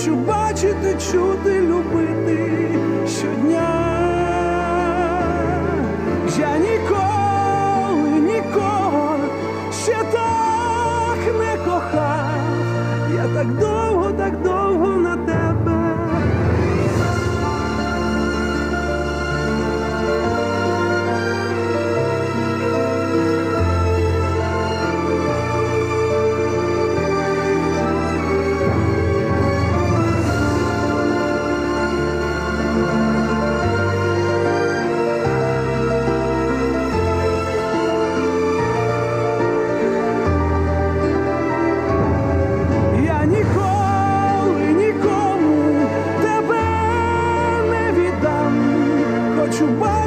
Хочу бачити, чути, любити щодня. Я ніколи нікого ще так не кохав. Я так довго, так довго на тебе.